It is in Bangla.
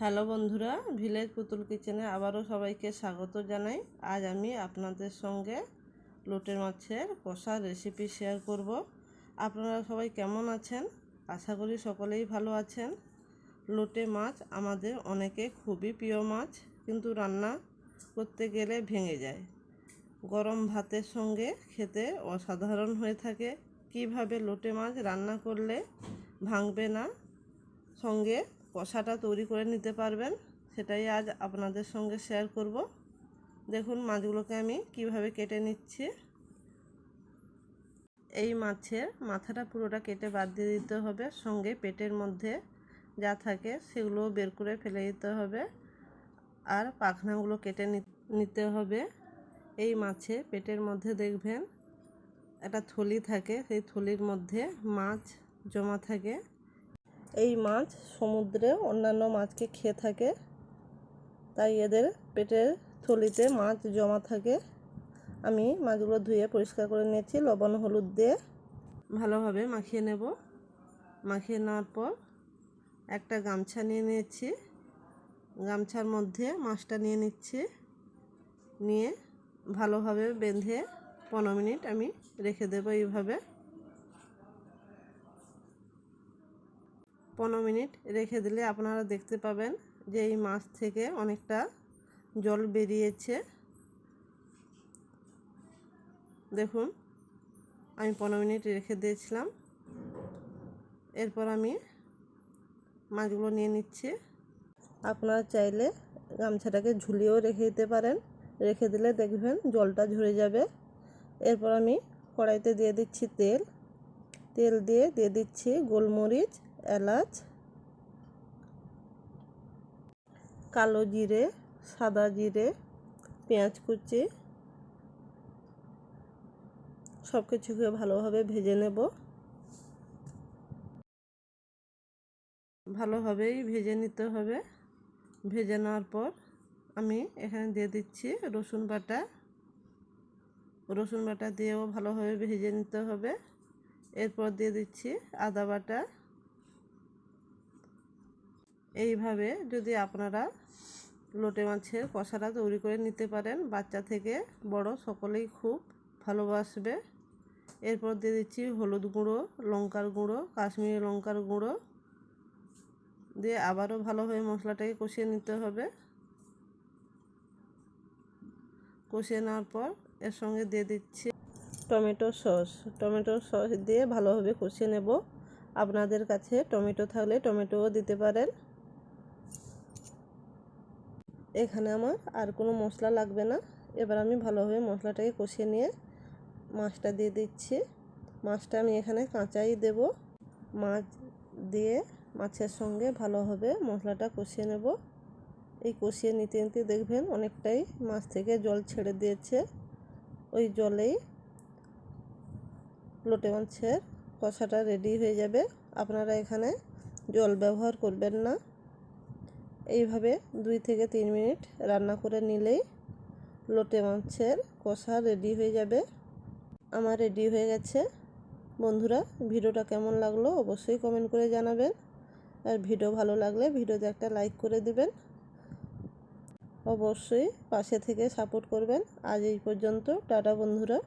হ্যালো বন্ধুরা, ভিলেজ পুতুল কিচেনে আবারও সবাইকে স্বাগত জানাই। আজ আমি আপনাদের সঙ্গে লোটে মাছের কষা রেসিপি শেয়ার করব। আপনারা সবাই কেমন আছেন? আশা করি সকলেই ভালো আছেন। লোটে মাছ আমাদের অনেকে খুবই প্রিয় মাছ, কিন্তু রান্না করতে গেলে ভেঙে যায়। গরম ভাতের সঙ্গে খেতে অসাধারণ হয়ে থাকে। কীভাবে লোটে মাছ রান্না করলে ভাঙবে না? সঙ্গে কষাটা তৈরি করে নিতে পারবেন। সেটাই আজ আপনাদের সঙ্গে শেয়ার করব। দেখুন মাছগুলোকে আমি কীভাবে কেটে নিচ্ছি। এই মাছের মাথাটা পুরোটা কেটে বাদ দিয়ে দিতে হবে। সঙ্গে পেটের মধ্যে যা থাকে সেগুলো বের করে ফেলে দিতে হবে। আর পাখনাগুলো কেটে নিতে হবে। এই মাছে পেটের মধ্যে দেখবেন একটা থলি থাকে। সেই থলির মধ্যে মাছ জমা থাকে। এই মাছ সমুদ্রে অন্যান্য মাছকে খেয়ে থাকে। তাই এদের পেটের থলিতে মাছ জমা থাকে। আমি মাছগুলো ধুয়ে পরিষ্কার করে নিয়েছি, লবণ, হলুদ দিয়ে ভালোভাবে মাখিয়ে নেব। মাখিয়ে নেওয়ার পর একটা গামছা নিয়ে নিয়েছি। গামছার মধ্যে মাছটা নিয়ে নিচ্ছি। নিয়ে ভালোভাবে বেঁধে পনেরো মিনিট আমি রেখে দেবো এইভাবে। পনেরো মিনিট রেখে দিলে আপনারা দেখতে পাবেন যে এই মাছ থেকে অনেকটা জল বেরিয়েছে। দেখুন, আমি পনেরো মিনিট রেখে দিয়েছিলাম। এরপর আমি মাছগুলো নিয়ে নিচ্ছি। আপনারা চাইলে গামছাটাকে ঝুলিয়েও রেখে দিতে পারেন। রেখে দিলে দেখবেন জলটা ঝরে যাবে। এরপর আমি কড়াইতে দিয়ে দিচ্ছি তেল। তেল দিয়ে দিয়ে দিচ্ছি গোলমরিচ এলাচ, কালো জিরে, সাদা জিরে, পেঁয়াজ কুচি সব কিছুকে ভালোভাবে ভেজে নেব। ভালোভাবেই ভেজে নিতে হবে। ভেজে নেওয়ার পর আমি এখানে দিয়ে দিচ্ছি রসুন বাটা। রসুন বাটা দিয়েও ভালোভাবে ভেজে নিতে হবে। এরপর দিয়ে দিচ্ছি আদা বাটা। এইভাবে যদি আপনারা লোটে মাছের কষাটা তৈরি করে নিতে পারেন, বাচ্চা থেকে বড় সকলেই খুব ভালোবাসবে। এরপর দিয়ে দিচ্ছি হলুদ গুঁড়ো, লঙ্কার গুঁড়ো, কাশ্মীরি লঙ্কার গুঁড়ো। দিয়ে আবারও ভালোভাবে মশলাটাকে কষিয়ে নিতে হবে। কষিয়ে নেওয়ার পর এর সঙ্গে দিয়ে দিচ্ছি টমেটো সস। টমেটো সস দিয়ে ভালোভাবে কষিয়ে নেব। আপনাদের কাছে টমেটো থাকলে টমেটোও দিতে পারেন। এখানে আমার আর কোনো মশলা লাগবে না। এবার আমি ভালোভাবে মশলাটাকে কষিয়ে নিয়ে মাছটা দিয়ে দিচ্ছি। মাছটা আমি এখানে কাঁচাই দেব। মাছ দিয়ে মাছের সঙ্গে ভালোভাবে মশলাটা কষিয়ে নেব। এই কষিয়ে নিতে নিতে দেখবেন অনেকটাই মাছ থেকে জল ছেড়ে দিয়েছে। ওই জলেই লোটে মাছের কষাটা রেডি হয়ে যাবে। আপনারা এখানে জল ব্যবহার করবেন না। এইভাবে দুই থেকে তিন মিনিট রান্না করে নিলেই লোটে মাছের কষা রেডি হয়ে যাবে। আমার রেডি হয়ে গেছে। বন্ধুরা, ভিডিওটা কেমন লাগল অবশ্যই কমেন্ট করে জানাবেন। আর ভিডিও ভালো লাগলে ভিডিওতে একটা লাইক করে দিবেন। অবশ্যই পাশে থেকে সাপোর্ট করবেন। আজ এই পর্যন্ত। টাটা বন্ধুরা।